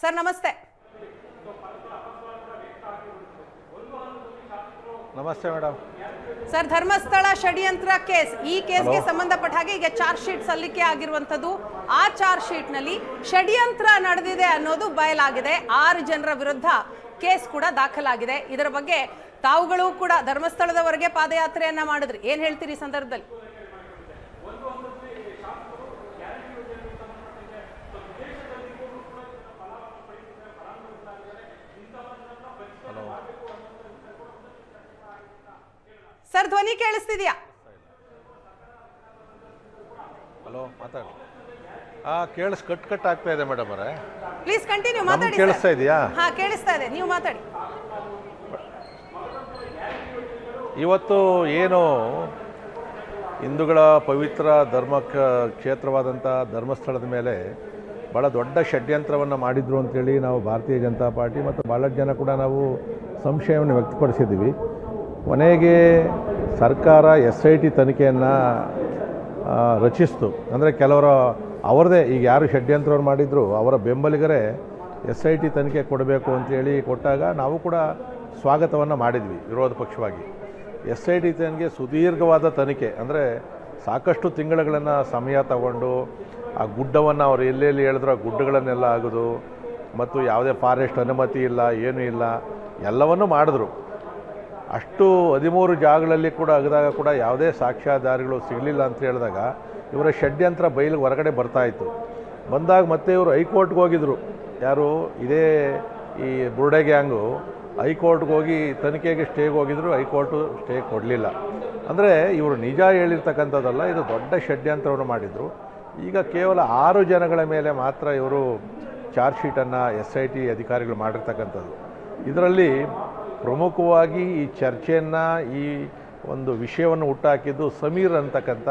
Sir ನಮಸ್ತೆ. ನಮಸ್ತೆ madam sir Dharmasthala ಷಡ್ಯಂತ್ರ ಕೇಸ್ ಈ ಕೇಸ್ಗೆ ಸಂಬಂಧಪಟ್ಟ ಹಾಗೆ ಈಗ ಚಾರ್ಜ್ ಶೀಟ್ ಸಲ್ಲಿಕೆ ಆಗಿರುವಂತದ್ದು ಆ ಚಾರ್ಜ್ ಶೀಟ್ನಲ್ಲಿ ಷಡ್ಯಂತ್ರ ನಡೆದಿದೆ ಅನ್ನೋದು ಬಯಲಾಗಿದೆ. ಆರು ಜನರ ವಿರುದ್ಧ ಕೇಸ್ ಕೂಡ ದಾಖಲಾಗಿದೆ. ಇದರ ಬಗ್ಗೆ ತಾವುಗಳು ಕೂಡ ಧರ್ಮಸ್ಥಳದವರೆಗೆ ಪಾದಯಾತ್ರೆಯನ್ನ ಮಾಡಿದ್ರಿ. ಏನ್ ಹೇಳ್ತೀರಿ ಈ ಸಂದರ್ಭದಲ್ಲಿ? ಸರ್ ಧ್ವನಿ ಕೇಳಿಸ್ತಿದ್ಯಾ? ಹಲೋ ಮಾತಾಡಿ. ಆ ಕೇಳಿಸ್ ಕಟ್ ಕಟ್ ಆಗ್ತಾ ಇದೆ ಮೇಡಮ್ ಅವರೇ. ಪ್ಲೀಸ್ ಕಂಟಿನ್ಯೂ ಮಾತಾಡಿ ಕೇಳಿಸ್ತಾ ಇದೆಯಾ? ಹಾ ಕೇಳಿಸ್ತಾ ಇದೆ. ನೀವು ಮಾತಾಡಿ. ಇವತ್ತು ಏನು ಹಿಂದೂಗಳ ಪವಿತ್ರ ಧರ್ಮ ಕ್ಷೇತ್ರವಾದಂಥ ಧರ್ಮಸ್ಥಳದ ಮೇಲೆ ಭಾಳ ದೊಡ್ಡ ಷಡ್ಯಂತ್ರವನ್ನು ಮಾಡಿದ್ರು ಅಂತೇಳಿ ನಾವು ಭಾರತೀಯ ಜನತಾ ಪಾರ್ಟಿ ಮತ್ತು ಭಾಳ ಜನ ಕೂಡ ನಾವು ಸಂಶಯವನ್ನು ವ್ಯಕ್ತಪಡಿಸಿದ್ದೀವಿ. ಕೊನೆಗೆ ಸರ್ಕಾರ ಎಸ್ ಐ ಟಿ ತನಿಖೆಯನ್ನು ರಚಿಸ್ತು. ಅಂದರೆ ಕೆಲವರ ಅವರದೇ, ಈಗ ಯಾರು ಷಡ್ಯಂತ್ರವ್ರು ಮಾಡಿದ್ರು, ಅವರ ಬೆಂಬಲಿಗರೇ ಎಸ್ ಐ ಟಿ ತನಿಖೆ ಕೊಡಬೇಕು ಅಂತೇಳಿ ಕೊಟ್ಟಾಗ ನಾವು ಕೂಡ ಸ್ವಾಗತವನ್ನು ಮಾಡಿದ್ವಿ ವಿರೋಧ ಪಕ್ಷವಾಗಿ. ಎಸ್ ಐ ಟಿ ತನಿಖೆ ಸುದೀರ್ಘವಾದ ತನಿಖೆ, ಅಂದರೆ ಸಾಕಷ್ಟು ತಿಂಗಳುಗಳನ್ನು ಸಮಯ ತಗೊಂಡು ಆ ಗುಡ್ಡವನ್ನು ಅವ್ರು ಎಲ್ಲೆಲ್ಲಿ ಹೇಳಿದ್ರು ಆ ಗುಡ್ಡಗಳನ್ನೆಲ್ಲ ಆಗೋದು ಮತ್ತು ಯಾವುದೇ ಫಾರೆಸ್ಟ್ ಅನುಮತಿ ಇಲ್ಲ, ಏನೂ ಇಲ್ಲ, ಎಲ್ಲವನ್ನೂ ಮಾಡಿದ್ರು. ಅಷ್ಟು ಹದಿಮೂರು ಜಾಗಗಳಲ್ಲಿ ಕೂಡ ಅಗದಾಗ ಕೂಡ ಯಾವುದೇ ಸಾಕ್ಷ್ಯಾಧಾರಿಗಳು ಸಿಗಲಿಲ್ಲ ಅಂತ ಹೇಳಿದಾಗ ಇವರ ಷಡ್ಯಂತ್ರ ಬಯಲಿಗೆ ಹೊರಗಡೆ ಬರ್ತಾಯಿತ್ತು ಬಂದಾಗ ಮತ್ತೆ ಇವರು ಹೈಕೋರ್ಟ್ಗೆ ಹೋಗಿದ್ರು. ಯಾರು? ಇದೇ ಈ ಬುರ್ಡೆ ಗ್ಯಾಂಗು. ಹೈಕೋರ್ಟ್ಗೆ ಹೋಗಿ ತನಿಖೆಗೆ ಸ್ಟೇಗೆ ಹೋಗಿದ್ರು. ಹೈಕೋರ್ಟು ಸ್ಟೇ ಕೊಡಲಿಲ್ಲ. ಅಂದರೆ ಇವರು ನಿಜ ಹೇಳಿರ್ತಕ್ಕಂಥದ್ದಲ್ಲ, ಇದು ದೊಡ್ಡ ಷಡ್ಯಂತ್ರವನ್ನು ಮಾಡಿದರು. ಈಗ ಕೇವಲ ಆರು ಜನಗಳ ಮೇಲೆ ಮಾತ್ರ ಇವರು ಚಾರ್ಜ್ ಶೀಟನ್ನು ಎಸ್ ಐ ಟಿ ಅಧಿಕಾರಿಗಳು ಮಾಡಿರ್ತಕ್ಕಂಥದ್ದು. ಇದರಲ್ಲಿ ಪ್ರಮುಖವಾಗಿ ಈ ಚರ್ಚೆಯನ್ನು, ಈ ಒಂದು ವಿಷಯವನ್ನು ಹುಟ್ಟಾಕಿದ್ದು ಸಮೀರ್ ಅಂತಕ್ಕಂಥ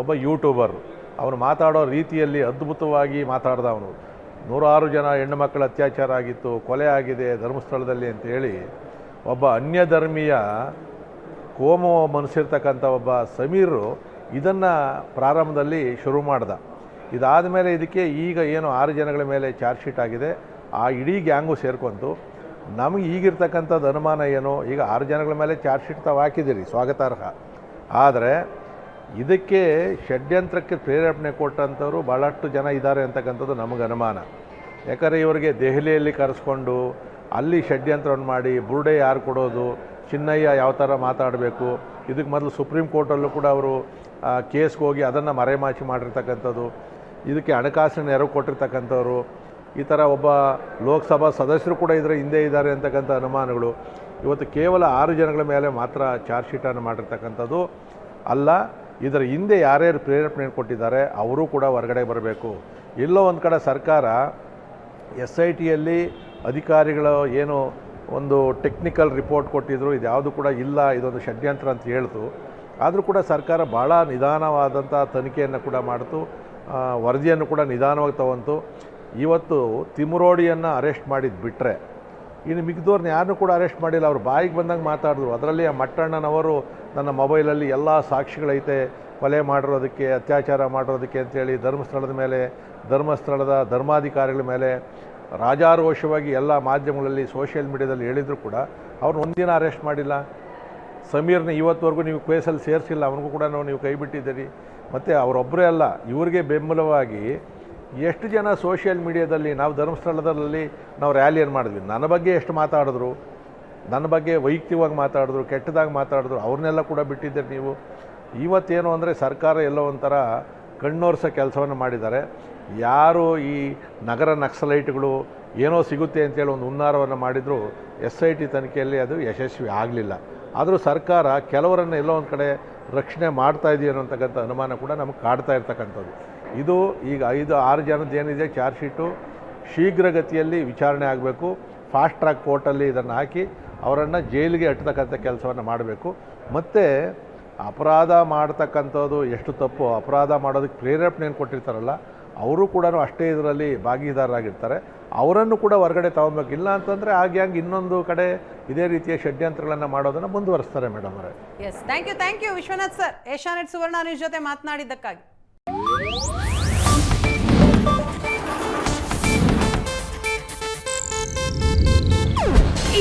ಒಬ್ಬ ಯೂಟ್ಯೂಬರ್ ಅವನು ಮಾತಾಡೋ ರೀತಿಯಲ್ಲಿ ಅದ್ಭುತವಾಗಿ ಮಾತಾಡ್ದ ಅವನು. ನೂರಾರು ಜನ ಹೆಣ್ಣು ಮಕ್ಕಳ ಅತ್ಯಾಚಾರ ಆಗಿತ್ತು, ಕೊಲೆ ಆಗಿದೆ ಧರ್ಮಸ್ಥಳದಲ್ಲಿ ಅಂತ ಹೇಳಿ ಒಬ್ಬ ಅನ್ಯ ಧರ್ಮೀಯ ಕೋಮ ಮನಸ್ಸಿರ್ತಕ್ಕಂಥ ಒಬ್ಬ ಸಮೀರು ಇದನ್ನು ಪ್ರಾರಂಭದಲ್ಲಿ ಶುರು ಮಾಡ್ದ. ಇದಾದ ಮೇಲೆ ಇದಕ್ಕೆ ಈಗ ಏನು ಆರು ಜನಗಳ ಮೇಲೆ ಚಾರ್ಜ್ ಶೀಟ್ ಆಗಿದೆ. ಆ ಇಡೀ ಗ್ಯಾಂಗು ಸೇರ್ಕೊಂತು. ನಮಗೆ ಈಗಿರ್ತಕ್ಕಂಥದ್ದು ಅನುಮಾನ ಏನು? ಈಗ ಆರು ಜನಗಳ ಮೇಲೆ ಚಾರ್ಜ್ ಶೀಟ್ ತಾವು ಹಾಕಿದ್ದೀರಿ, ಸ್ವಾಗತಾರ್ಹ. ಆದರೆ ಇದಕ್ಕೆ ಷಡ್ಯಂತ್ರಕ್ಕೆ ಪ್ರೇರೇಪಣೆ ಕೊಟ್ಟಂಥವ್ರು ಭಾಳಷ್ಟು ಜನ ಇದ್ದಾರೆ ಅಂತಕ್ಕಂಥದ್ದು ನಮಗೆ ಅನುಮಾನ. ಯಾಕಂದರೆ ಇವರಿಗೆ ದೆಹಲಿಯಲ್ಲಿ ಕರೆಸ್ಕೊಂಡು ಅಲ್ಲಿ ಷಡ್ಯಂತ್ರವನ್ನು ಮಾಡಿ ಬುರ್ಡೆ ಯಾರು ಕೊಡೋದು, ಚಿನ್ನಯ್ಯ ಯಾವ ಥರ ಮಾತಾಡಬೇಕು, ಇದಕ್ಕೆ ಮೊದಲು ಸುಪ್ರೀಂ ಕೋರ್ಟಲ್ಲೂ ಕೂಡ ಅವರು ಕೇಸ್ಗೆ ಹೋಗಿ ಅದನ್ನು ಮರೆಮಾಚಿ ಮಾಡಿರ್ತಕ್ಕಂಥದ್ದು, ಇದಕ್ಕೆ ಹಣಕಾಸಿನ ನೆರವು ಕೊಟ್ಟಿರ್ತಕ್ಕಂಥವ್ರು ಈ ಥರ ಒಬ್ಬ ಲೋಕಸಭಾ ಸದಸ್ಯರು ಕೂಡ ಇದರ ಹಿಂದೆ ಇದ್ದಾರೆ ಅಂತಕ್ಕಂಥ ಅನುಮಾನಗಳು. ಇವತ್ತು ಕೇವಲ ಆರು ಜನಗಳ ಮೇಲೆ ಮಾತ್ರ ಚಾರ್ಜ್ ಶೀಟನ್ನು ಮಾಡಿರ್ತಕ್ಕಂಥದ್ದು. ಅಲ್ಲ, ಇದರ ಹಿಂದೆ ಯಾರ್ಯಾರು ಪ್ರೇರೇಪಣೆ ಕೊಟ್ಟಿದ್ದಾರೆ, ಅವರೂ ಕೂಡ ಹೊರಗಡೆ ಬರಬೇಕು. ಎಲ್ಲೋ ಒಂದು ಕಡೆ ಸರ್ಕಾರ ಎಸ್ ಐ ಟಿಯಲ್ಲಿ ಅಧಿಕಾರಿಗಳು ಏನು ಒಂದು ಟೆಕ್ನಿಕಲ್ ರಿಪೋರ್ಟ್ ಕೊಟ್ಟಿದ್ರು, ಇದು ಯಾವುದು ಕೂಡ ಇಲ್ಲ, ಇದೊಂದು ಷಡ್ಯಂತ್ರ ಅಂತ ಹೇಳ್ತು. ಆದರೂ ಕೂಡ ಸರ್ಕಾರ ಭಾಳ ನಿಧಾನವಾದಂಥ ತನಿಖೆಯನ್ನು ಕೂಡ ಮಾಡ್ತು ವರದಿಯನ್ನು ಕೂಡ ನಿಧಾನವಾಗಿ ತಗೊಂತು. ಇವತ್ತು ತಿಮುರೋಡಿಯನ್ನು ಅರೆಸ್ಟ್ ಮಾಡಿದ್ದು ಬಿಟ್ಟರೆ ಇನ್ನು ಮಿಗ್ದೋರ್ನ ಯಾರನ್ನೂ ಕೂಡ ಅರೆಸ್ಟ್ ಮಾಡಿಲ್ಲ. ಅವ್ರು ಬಾಯಿಗೆ ಬಂದಂಗೆ ಮಾತಾಡಿದ್ರು. ಅದರಲ್ಲಿ ಆ ಮಟ್ಟಣ್ಣನವರು ನನ್ನ ಮೊಬೈಲಲ್ಲಿ ಎಲ್ಲ ಸಾಕ್ಷಿಗಳೈತೆ ಕೊಲೆ ಮಾಡಿರೋದಕ್ಕೆ, ಅತ್ಯಾಚಾರ ಮಾಡಿರೋದಕ್ಕೆ ಅಂತೇಳಿ ಧರ್ಮಸ್ಥಳದ ಮೇಲೆ, ಧರ್ಮಸ್ಥಳದ ಧರ್ಮಾಧಿಕಾರಿಗಳ ಮೇಲೆ, ರಾಜಾರೋಷವಾಗಿ ಎಲ್ಲ ಮಾಧ್ಯಮಗಳಲ್ಲಿ, ಸೋಷಿಯಲ್ ಮೀಡಿಯಾದಲ್ಲಿ ಹೇಳಿದರೂ ಕೂಡ ಅವ್ರನ್ನ ಒಂದಿನ ಅರೆಸ್ಟ್ ಮಾಡಿಲ್ಲ. ಸಮೀರ್ನ ಇವತ್ತುವರೆಗೂ ನೀವು ಕೇಸಲ್ಲಿ ಸೇರಿಸಿಲ್ಲ. ಅವ್ರಿಗೂ ಕೂಡ ನಾವು ನೀವು ಕೈ ಬಿಟ್ಟಿದ್ದೀರಿ. ಮತ್ತು ಅವರೊಬ್ಬರೇ ಅಲ್ಲ, ಇವ್ರಿಗೆ ಬೆಂಬಲವಾಗಿ ಎಷ್ಟು ಜನ ಸೋಷಿಯಲ್ ಮೀಡಿಯಾದಲ್ಲಿ ನಾವು ಧರ್ಮಸ್ಥಳದಲ್ಲಿ ನಾವು ರ್ಯಾಲಿಯನ್ನು ಮಾಡಿದ್ವಿ? ನನ್ನ ಬಗ್ಗೆ ಎಷ್ಟು ಮಾತಾಡಿದ್ರು? ನನ್ನ ಬಗ್ಗೆ ವೈಯಕ್ತಿಕವಾಗಿ ಮಾತಾಡಿದ್ರು, ಕೆಟ್ಟದಾಗಿ ಮಾತಾಡಿದ್ರು, ಅವ್ರನ್ನೆಲ್ಲ ಕೂಡ ಬಿಟ್ಟಿದ್ದೀರಿ ನೀವು. ಇವತ್ತೇನು ಅಂದರೆ ಸರ್ಕಾರ ಎಲ್ಲೋ ಒಂಥರ ಕಣ್ಣೋರ್ಸೋ ಕೆಲಸವನ್ನು ಮಾಡಿದ್ದಾರೆ. ಯಾರು ಈ ನಗರ ನಕ್ಸಲೈಟ್ಗಳು ಏನೋ ಸಿಗುತ್ತೆ ಅಂತೇಳಿ ಒಂದು ಹುನ್ನಾರವನ್ನು ಮಾಡಿದರೂ, ಎಸ್ ಐ ಟಿ ತನಿಖೆಯಲ್ಲಿ ಅದು ಯಶಸ್ವಿ ಆಗಲಿಲ್ಲ. ಆದರೂ ಸರ್ಕಾರ ಕೆಲವರನ್ನು ಎಲ್ಲೋ ಒಂದು ಕಡೆ ರಕ್ಷಣೆ ಮಾಡ್ತಾ ಇದೆಯೋ ಅನ್ನೋತಕ್ಕಂಥ ಅನುಮಾನ ಕೂಡ ನಮಗೆ ಕಾಡ್ತಾ ಇರ್ತಕ್ಕಂಥದ್ದು. ಇದು ಈಗ ಐದು, ಆರು ಜನದ ಏನಿದೆ, ಚಾರ್ಜ್ ಶೀಟು. ಶೀಘ್ರಗತಿಯಲ್ಲಿ ವಿಚಾರಣೆ ಆಗಬೇಕು. ಫಾಸ್ಟ್ ಟ್ರ್ಯಾಕ್ ಕೋರ್ಟಲ್ಲಿ ಇದನ್ನು ಹಾಕಿ ಅವರನ್ನು ಜೈಲಿಗೆ ಅಟ್ಟತಕ್ಕಂಥ ಕೆಲಸವನ್ನು ಮಾಡಬೇಕು. ಮತ್ತು ಅಪರಾಧ ಮಾಡ್ತಕ್ಕಂಥದ್ದು ಎಷ್ಟು ತಪ್ಪು, ಅಪರಾಧ ಮಾಡೋದಕ್ಕೆ ಪ್ರೇರೇಪಣೆಯನ್ನು ಕೊಟ್ಟಿರ್ತಾರಲ್ಲ, ಅವರು ಕೂಡ ಅಷ್ಟೇ ಇದರಲ್ಲಿ ಭಾಗಿದಾರರಾಗಿರ್ತಾರೆ. ಅವರನ್ನು ಕೂಡ ಹೊರಗಡೆ ತಗೊಬೇಕು. ಇಲ್ಲ ಅಂತಂದರೆ ಹಾಗೆ ಹಂಗೆ ಇನ್ನೊಂದು ಕಡೆ ಇದೇ ರೀತಿಯ ಷಡ್ಯಂತ್ರಗಳನ್ನು ಮಾಡೋದನ್ನು ಮುಂದುವರಿಸ್ತಾರೆ ಮೇಡಮ್ ಅವರೇ. Yes thank you thank you Vishwanath sir. Asianet Suvarna news ಜೊತೆ ಮಾತನಾಡಿದ್ದಕ್ಕಾಗಿ.